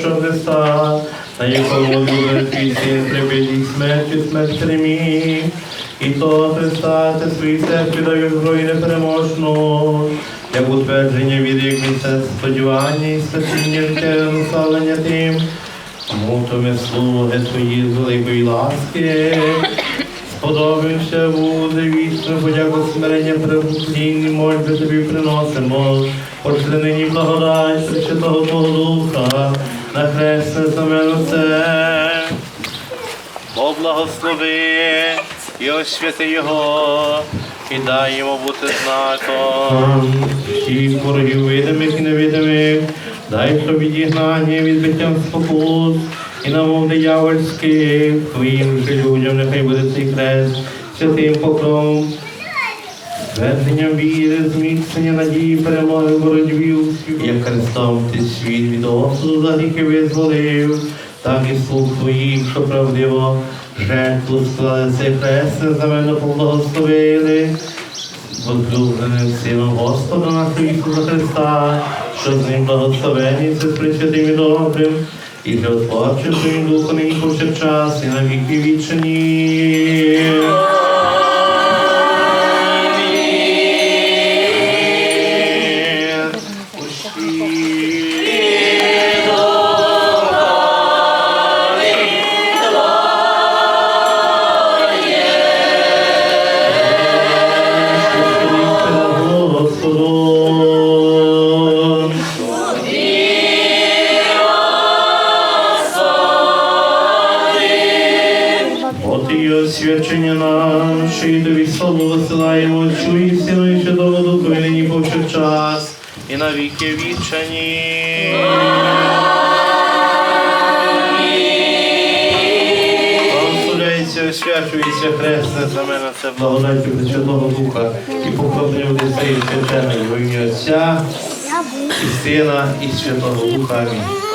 животрящого Христа, на буде твій син прибитий смертю, смерть переміг. І то Христа, ти свої церкві даю зброю непереможну, як утвердження від як місце сподівання і спасіння життя наставлення тим, мутами слуги твої з великої ласки. Сподобався буде вічно, подяку смирення преподійні мольби тобі приносимо. Пошли нині благодать Пресвятого Твого Духа, на хресне знамено це. Поблагослови і освяти його, і дай йому бути знаком. Всіх ворогів видимих і невидимих, дай що відігнання і відбиттям спокус, і намов диявольських, твоїм же людям нехай буде цей хрест, святим покровом. Твердженням віри, зміцнення надії, перемоги в боротьбі, як Христом ти світ від осуду за гріхи визволив, так і слуг твоїх, що правдиво жертву склали цей хрест, незаменно поблагословили. Возлюбленим Сином Господа нашого Ісуса Христа, що з ним благословені, це присвятим і добрим, і животворчим Твоїм Духом і повсякчас, і на віки вічні. Віки вічені. Благословляється, освячується хресне мене це благодаттю Святого Духа і покровнення Одесеї священної во ім'я Отця і Сина і Святого Духа. Амінь.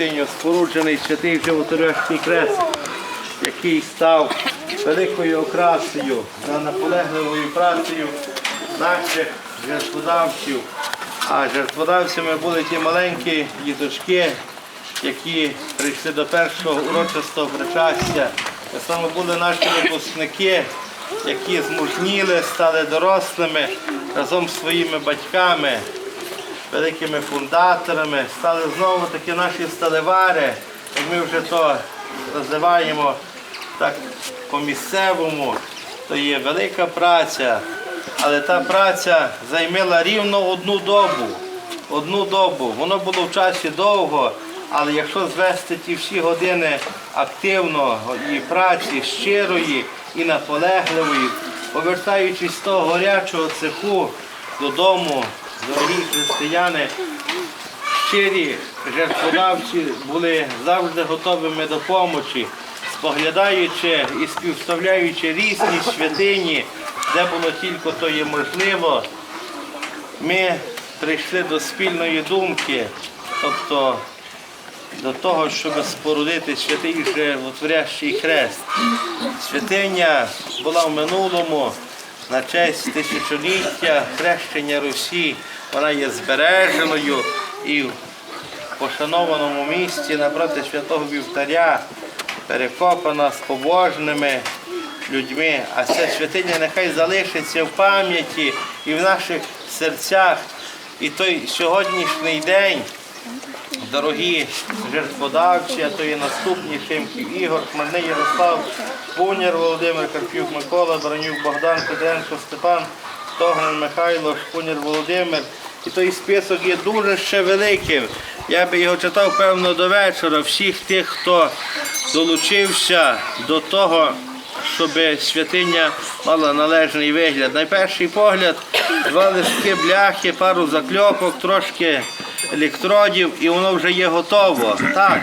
Святиню, споруджений святий животорящий крест, який став великою окрасою за наполегливою працею наших жертводавців. А жертводавцями були ті маленькі діточки, які прийшли до першого урочистого причастя. Так само були наші випускники, які змужніли, стали дорослими разом з своїми батьками, великими фундаторами, стали знову таки наші сталевари, як ми вже то називаємо так по-місцевому, то є велика праця, але та праця займала рівно одну добу. Одну добу. Воно було в часі довго, але якщо звести ті всі години активно і праці щирої і наполегливої, повертаючись з того горячого цеху додому, дорогі християни, щирі жертводавці були завжди готовими до помочі, споглядаючи і співставляючи різні святині, де було тільки то є можливо, ми прийшли до спільної думки, тобто до того, щоб спорудити святий животворящий хрест. Святиня була в минулому на честь тисячоліття хрещення Русі. Вона є збереженою і в пошанованому місці напроти святого вівтаря перекопана з побожними людьми. А ця святиня нехай залишиться в пам'яті і в наших серцях. І той сьогоднішній день дорогі жертводавці, а то є наступні Шимків Ігор, Хмельний Ярослав, Пуняр, Володимир, Карпюк, Микола, Баранюк, Богдан, Петренко, Степан, Тогран, Михайло, Шпуняр, Володимир. І той список є дуже ще великим. Я би його читав, певно, до вечора. Всіх тих, хто долучився до того, щоб святиня мала належний вигляд. На перший погляд два листки бляхи, пару закльопок, трошки електродів і воно вже є готово. Так.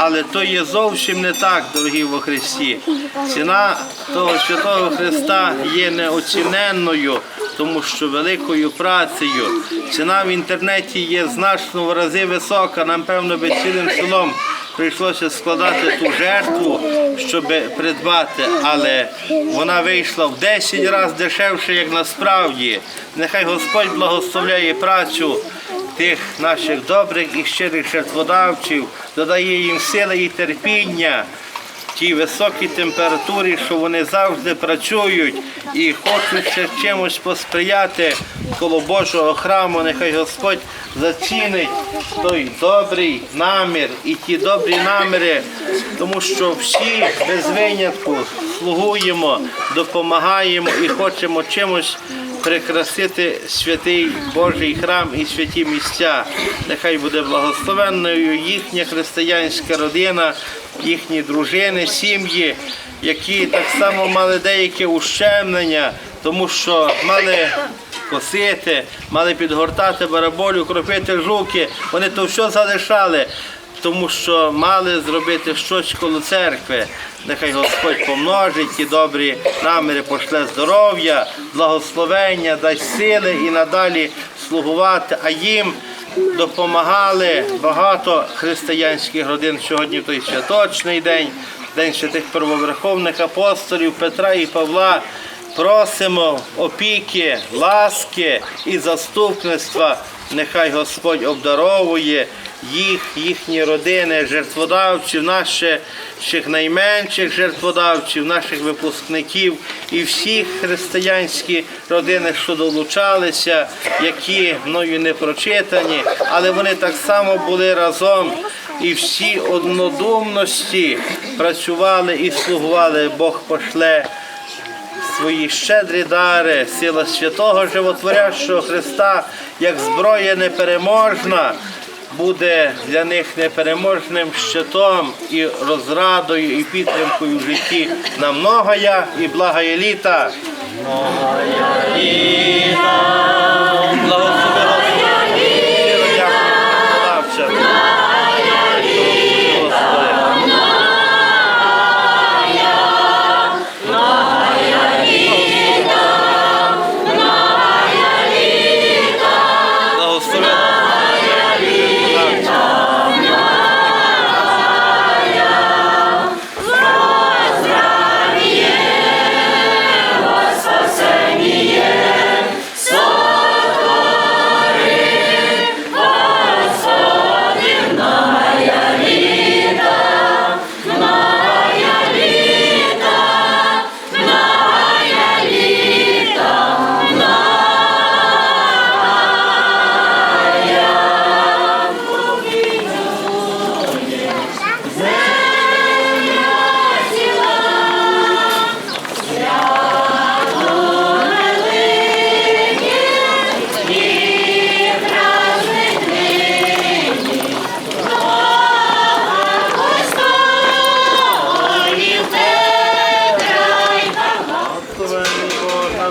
Але то є зовсім не так, дорогі во Христі. Ціна того святого Христа є неоціненною, тому що великою працею. Ціна в інтернеті є значно в рази висока. Нам, певно, би цілим селом прийшлося складати ту жертву, щоб придбати, але вона вийшла в 10 разів дешевше, як насправді. Нехай Господь благословляє працю тих наших добрих і щирих жертводавців, додає їм сили і терпіння. Тій високій температурі, що вони завжди працюють і хочуть ще чимось посприяти коло Божого храму, нехай Господь зацінить той добрий намір і ті добрі наміри, тому що всі без винятку слугуємо, допомагаємо і хочемо чимось прикрасити святий Божий храм і святі місця. Нехай буде благословенною їхня християнська родина, їхні дружини, сім'ї, які так само мали деяке ущемлення, тому що мали косити, мали підгортати бараболю, кропити жуки. Вони то все залишали. Тому що мали зробити щось коло церкви. Нехай Господь помножить ті добрі наміри, пошле здоров'я, благословення, дасть сили і надалі слугувати. А їм допомагали багато християнських родин сьогодні в той святочний день, день святих первоверховних апостолів Петра і Павла. Просимо опіки, ласки і заступництва. Нехай Господь обдаровує їх, їхні родини, жертводавців, наших найменших жертводавців, наших випускників і всіх християнські родини, що долучалися, які мною не прочитані, але вони так само були разом. І всі однодумності працювали і слугували, Бог пошле свої щедрі дари, сила святого животворящого Христа, як зброя непереможна, буде для них непереможним щитом і розрадою, і підтримкою в житті на многоя і благая літа. Многоя літа.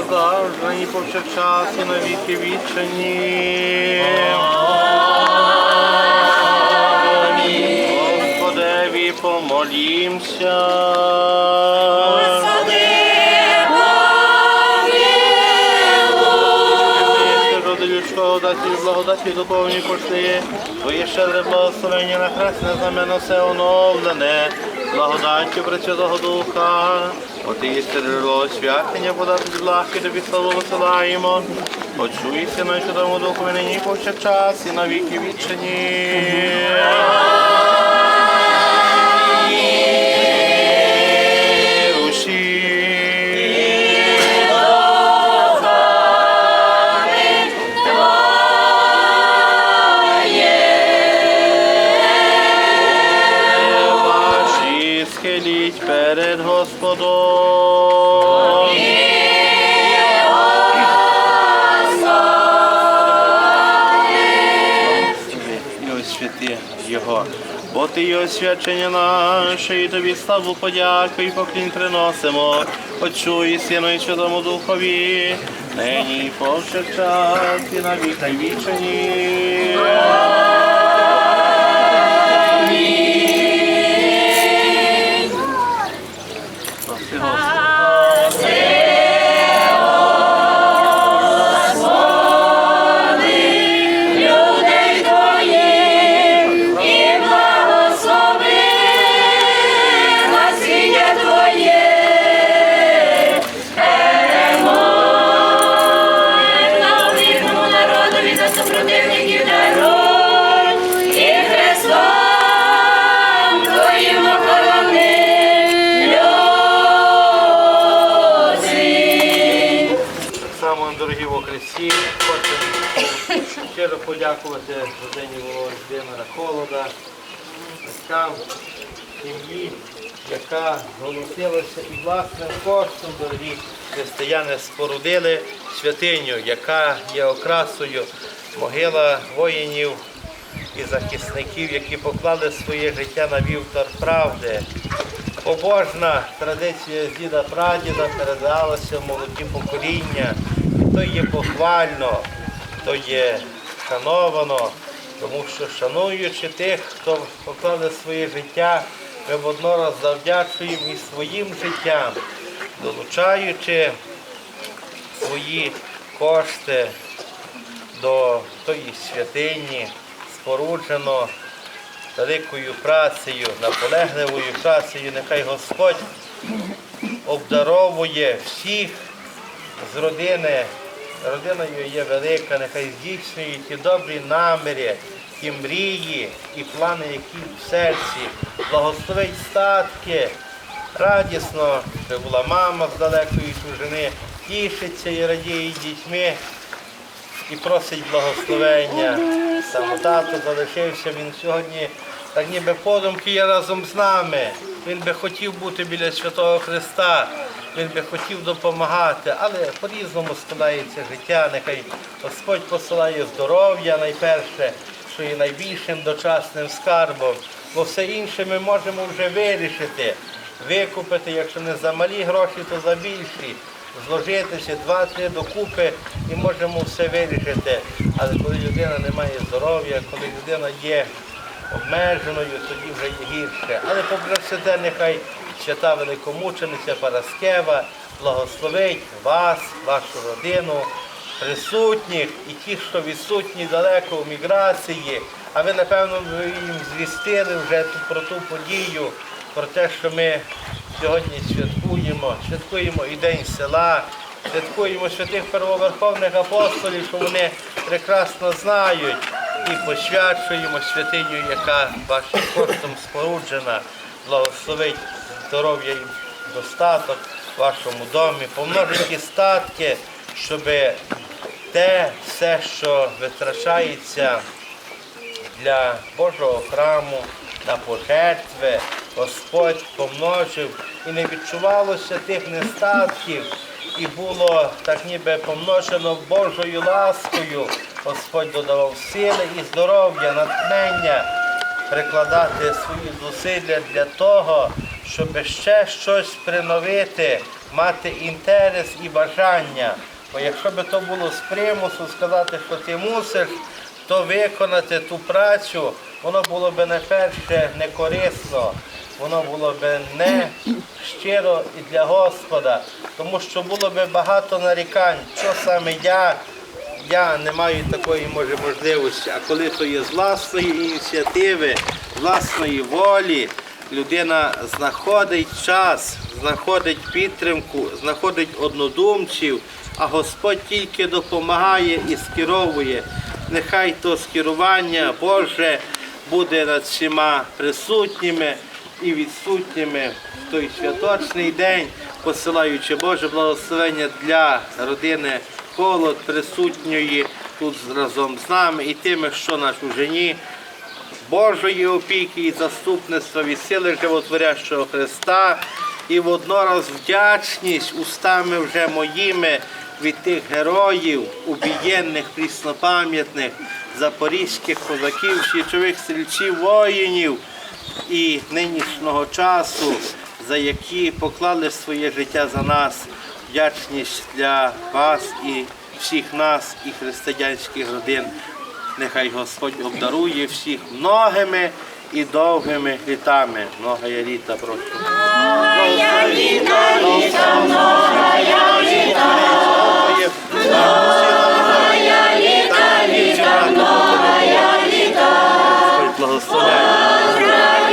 завжди, і повсякчас, на віки вічені. Господеві помолімся. І благодаті духовні пошли, Твоє щедре благословення на хресне знамено все оновлене, благодаттю Пресвятого Духа, от і стережло святення подати ласки тобі славу висилаємо, почуйся на чудовому духу нині повсякчас і на віки вічені. Бо ти є освячення наше, і тобі славу подяку і поклін приносимо. Отчу і Сину і Святому Духові, нині і повсякчас і навіки вічені. Яка зголосилася і власним коштом, дорогі християни, спорудили святиню, яка є окрасою могила воїнів і захисників, які поклали своє життя на вівтар правди. Побожна традиція діда прадіда передалася в молоді покоління. То є похвально, то є шановано, тому що шануючи тих, хто поклали своє життя, ми воднораз завдячуємо і своїм життям, долучаючи свої кошти до тої святині, споруджено великою працею, наполегливою працею, нехай Господь обдаровує всіх з родини. Родиною є велика, нехай здійснює ті добрі наміри, ті мрії і плани, які в серці, благословить статки. Радісно, що була мама з далекої чужини, тішиться і радіє дітьми і просить благословення. Сам тато залишився, він сьогодні так ніби подумки є разом з нами. Він би хотів бути біля Святого Христа, він би хотів допомагати, але по-різному складається життя. Нехай Господь посилає здоров'я найперше, що є найбільшим дочасним скарбом, бо все інше ми можемо вже вирішити, викупити, якщо не за малі гроші, то за більші зложитися два-три докупи і можемо все вирішити. Але коли людина не має здоров'я, коли людина є обмеженою, тоді вже є гірше. Але попри все те, нехай свята великомучениця Параскева благословить вас, вашу родину, присутніх і ті, що відсутні далеко в міграції, а ви, напевно, їм звістили вже про ту подію, про те, що ми сьогодні святкуємо, святкуємо і День села, святкуємо святих первоверховних апостолів, що вони прекрасно знають, і посвячуємо святиню, яка вашим коштом споруджена, благословить здоров'я і достаток в вашому домі, помножить і статки, щоб те все, що витрачається для Божого храму на пожертви Господь помножив і не відчувалося тих нестатків, і було так ніби помножено Божою ласкою. Господь додавав сили і здоров'я, натхнення прикладати свої зусилля для того, щоб ще щось приновити, мати інтерес і бажання. Бо якщо би то було з примусу сказати, що ти мусиш, то виконати ту працю, воно було би найперше не корисно, воно було би не щиро і для Господа, тому що було би багато нарікань, що саме я, я не маю такої може можливості. А коли то є з власної ініціативи, власної волі, людина знаходить час, знаходить підтримку, знаходить однодумців, а Господь тільки допомагає і скеровує. Нехай то скерування Боже буде над всіма присутніми і відсутніми в той святочний день, посилаючи Боже благословення для родини Холод, присутньої тут разом з нами і тими, що наш у жені. Божої опіки і заступництва від сили животворящого Христа і воднораз вдячність устами вже моїми від тих героїв, убієнних, пріснопам'ятних, запорізьких козаків, січових стрільців, воїнів і нинішнього часу, за які поклали своє життя за нас. Вдячність для вас і всіх нас, і християнських родин. Нехай Господь обдарує всіх многими і довгими літами. Многая літа прошу. Я літа, літа, Много літа, літа, много літа. Благословляй.